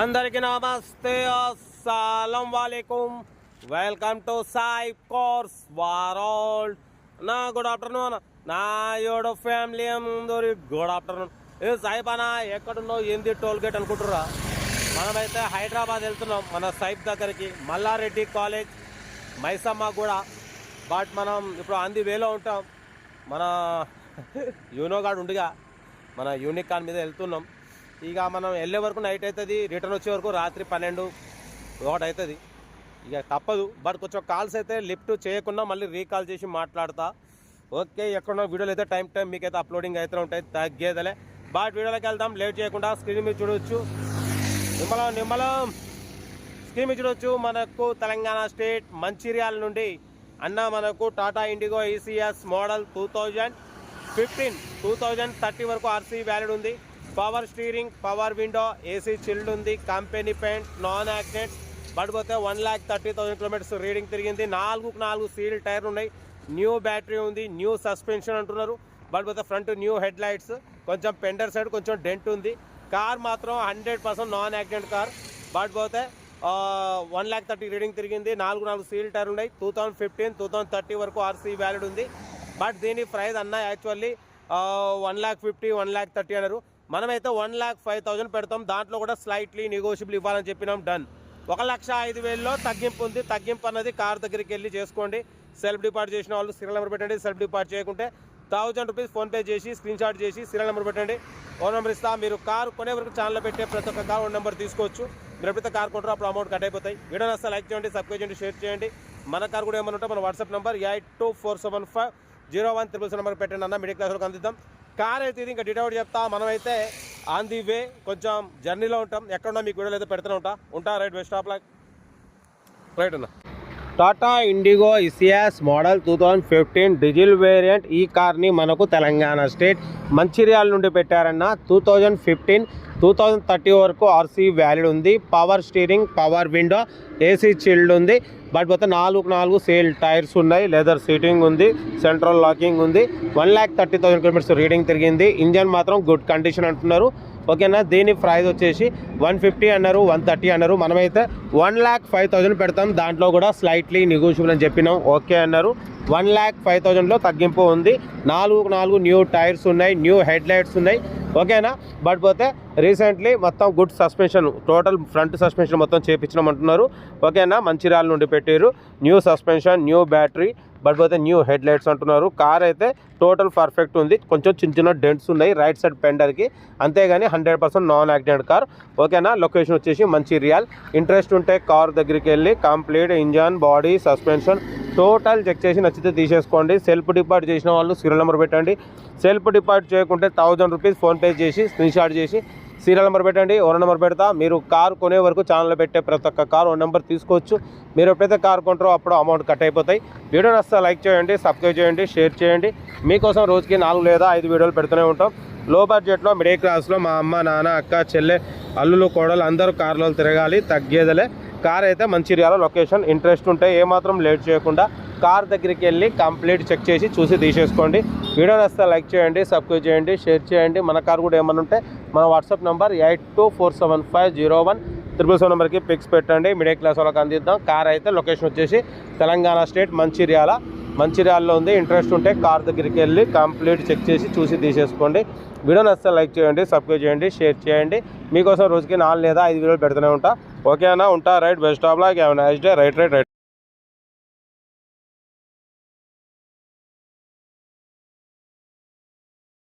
అందరికి నమస్తే అస్సలం వాలేకుం. Welcome to Sai cars world. నా గుడ్ ఆఫ్టర్నూన్. నా యోడ ఫ్యామిలీ అందరి గుడ్ ఆఫ్టర్నూన్. ఏ సాయిబ్ అన్న ఎక్కడున్నావు? ఏంది టోల్ గేట్ అనుకుంటురా మనమైతే హైదరాబాద్ వెళ్తున్నాం మన సైబ్ దగ్గరికి. మల్లారెడ్డి కాలేజ్ మైసమ్మ కూడా బట్ మనం ఇప్పుడు అంది వేలో ఉంటాం. మన యూనోగాడు ఉండిగా మన యూనిక్ కాన్ మీద వెళ్తున్నాం. ఇక మనం వెళ్ళే వరకు నైట్ అవుతుంది రిటర్న్ వచ్చే వరకు రాత్రి పన్నెండు ఒకటి అవుతుంది ఇక తప్పదు. బట్ కొంచెం కాల్స్ అయితే లిఫ్ట్ చేయకుండా మళ్ళీ రీకాల్ చేసి మాట్లాడతా. ఓకే ఎక్కడో వీడియోలు అయితే టైం టైం మీకైతే అప్లోడింగ్ అయితే ఉంటాయి తగ్గేదలే. బట్ వీడియోలోకి వెళ్దాం లేట్ చేయకుండా స్క్రీన్ మీద చూడవచ్చు నిమ్మలం నిమ్మలం. స్క్రీన్ మీద చూడవచ్చు మనకు తెలంగాణ స్టేట్ మంచిర్యాల నుండి అన్న మనకు Tata Indigo ECS model two thousand fifteen two thousand thirty వరకు ఆర్సీ వ్యాలిడ్ ఉంది. Power steering power window AC chilled ఉంది కంపెనీ పెయింట్ నాన్ యాక్సిడెంట్ పడిపోతే one lakh thirty thousand kilometres reading తిరిగింది. నాలుగు నాలుగు సీల్ టైర్లు ఉన్నాయి. న్యూ బ్యాటరీ ఉంది న్యూ సస్పెన్షన్ అంటున్నారు. పడిపోతే ఫ్రంట్ న్యూ హెడ్ లైట్స్ కొంచెం పెండర్ సైడ్ కొంచెం డెంట్ ఉంది. కార్ మాత్రం hundred percent non accident car. పడిపోతే వన్ ల్యాక్ థర్టీ రీడింగ్ తిరిగింది. నాలుగు నాలుగు సీల్ టైర్ ఉన్నాయి. Two thousand fifteen two thousand thirty వరకు ఆర్సీ వ్యాలిడ్ ఉంది. బట్ దీని ప్రైస్ అన్న actually one lakh fifty one lakh thirty అన్నారు. మనమైతే వన్ ల్యాక్ ఫైవ్ థౌజండ్ పెడతాం. దాంట్లో కూడా స్లైట్లీ నెగోషియబుల్ ఇవ్వాలని చెప్పినాం. డన్ ఒక లక్ష ఐదు వేలలో తగ్గింపు ఉంది. తగ్గింపు అన్నది కార్ దగ్గరికి వెళ్ళి చేసుకోండి. సెల్ఫ్ డిపార్ట్ చేసిన వాళ్ళు సీరియల్ నెంబర్ పెట్టండి. సెల్ఫ్ డిపార్ట్ చేయకుంటే థౌజండ్ రూపీస్ ఫోన్పే చేసి స్క్రీన్ షాట్ చేసి సీరియల్ నెంబర్ పెట్టండి. ఫోన్ నెంబర్ ఇస్తా. మీరు కార్ కొనే వరకు ఛానల్లో పెట్టే ప్రతి ఒక్క కార్ వన్ నెంబర్ తీసుకోవచ్చు. మీరు ఎప్పుడైతే కార్ కొంటారో అప్పుడు అమౌంట్ కట్ అయిపోతాయి. వీడియో నస్తా లైక్ చేయండి సబ్స్క్రైబ్ చేయండి షేర్ చేయండి. మన కార్ కూడా ఏమైనా ఉంటే మన WhatsApp number eight two four seven five zero one triple number పెట్టండి అన్న. మిడిల్ క్లాస్ వరకు అందిద్దాం. కార్ అయితే ఇది ఇంకా డిటౌట్ చెప్తా. మనమైతే ఆన్ ది వే కొంచెం జర్నీలో ఉంటాం. ఎక్కడున్నా మీకు వీడియోలు అయితే పెడుతూనే ఉంటా. ఉంటా right best of luck right అన్న. Tata Indigo ECS model two thousand fifteen diesel variant ఈ కార్ని మనకు తెలంగాణ స్టేట్ మంచిర్యాల నుండి పెట్టారన్న two thousand fifteen two thousand thirty వరకు ఆర్సీ వ్యాలిడ్ ఉంది. Power steering power window AC chilled ఉంది. బట్ పోతే నాలుగు నాలుగు సేల్ టైర్స్ ఉన్నాయి. లెదర్ సీటింగ్ ఉంది. సెంట్రల్ లాకింగ్ ఉంది. One lakh thirty thousand kilometres reading తిరిగింది. ఇంజన్ మాత్రం గుడ్ కండిషన్ అంటున్నారు. ఓకేనా? దీని ప్రైస్ వచ్చేసి వన్ ఫిఫ్టీ అన్నారు వన్ థర్టీ అన్నారు. మనమైతే వన్ ల్యాక్ ఫైవ్ థౌజండ్ పెడతాం. దాంట్లో కూడా స్లైట్లీ నెగోషియబుల్ అని చెప్పినాం. ఓకే అన్నారు. వన్ ల్యాక్ ఫైవ్ థౌజండ్లో తగ్గింపు ఉంది. నాలుగు నాలుగు న్యూ టైర్స్ ఉన్నాయి న్యూ హెడ్ లైట్స్ ఉన్నాయి. ఓకేనా? బట్ పోతే రీసెంట్లీ మొత్తం good suspension total front suspension మొత్తం చేపించడం అంటున్నారు ఓకేనా మంచిర్యాల నుండి పెట్టారు new suspension new battery but పోతే న్యూ హెడ్ లైట్స్ అంటున్నారు. కార్ అయితే టోటల్ పర్ఫెక్ట్ ఉంది. కొంచెం చిన్న చిన్న డెంట్స్ ఉన్నాయి రైట్ సైడ్ పెండర్కి. అంతేగాని hundred percent non accident car. ఓకేనా? లొకేషన్ వచ్చేసి రియల్. ఇంట్రెస్ట్ ఉంటే కార్ దగ్గరికి వెళ్ళి complete engine body suspension total check చేసి నచ్చితే తీసేసుకోండి. సెల్ఫ్ డిపార్ట్ చేసిన వాళ్ళు సీరియల్ నెంబర్ పెట్టండి. సెల్ఫ్ డిపార్ట్ చేయకుంటే థౌజండ్ రూపీస్ ఫోన్పే చేసి స్క్రీన్షాట్ చేసి సీరియల్ నెంబర్ పెట్టండి ఓన్ నెంబర్ పెడతా. మీరు కార్ కొనే వరకు ఛానల్లో పెట్టే ప్రతి ఒక్క కారు ఓన్ నెంబర్ తీసుకోవచ్చు. మీరు ఎప్పుడైతే కార్ కొంటారో అప్పుడు అమౌంట్ కట్ అయిపోతాయి. వీడియో నచ్చితే లైక్ చేయండి సబ్స్క్రైబ్ చేయండి షేర్ చేయండి. మీకోసం రోజుకి నాలుగు లేదా ఐదు వీడియోలు పెడుతూనే ఉంటాం. లో బడ్జెట్లో మిడిల్ క్లాస్లో మా అమ్మ నాన్న అక్క చెల్లె అల్లులు కోడలు అందరూ కార్లో తిరగాలి తగ్గేదలే. కార్ అయితే మంచిర్యాల లొకేషన్ ఇంట్రెస్ట్ ఉంటే ఏమాత్రం లేట్ చేయకుండా కార్ దగ్గరికి వెళ్ళి కంప్లీట్ చెక్ చేసి చూసి తీసేసుకోండి. వీడియో నచ్చితే లైక్ చేయండి సబ్స్క్రైబ్ చేయండి షేర్ చేయండి. మన కార్ కూడా ఏమైనా ఉంటే మన WhatsApp number eight two four seven five zero one. Triple seven నెంబర్కి పిక్స్ పెట్టండి. మిడిల్ క్లాస్ వాళ్ళకి అందిద్దాం. కార్ అయితే లొకేషన్ వచ్చేసి తెలంగాణ స్టేట్ మంచిర్యాల. మంచిర్యాలలో ఉంది. ఇంట్రెస్ట్ ఉంటే కార్ దగ్గరికి వెళ్ళి కంప్లీట్ చెక్ చేసి చూసి తీసేసుకోండి. వీడియో నచ్చితే లైక్ చేయండి సబ్స్క్రైబ్ చేయండి షేర్ చేయండి. మీకోసం రోజుకి నాలుగు లేదా ఐదు వీడియోలు పెడుతూనే ఉంటా. ఓకేనా ఉంటా right best of luck nice day right right right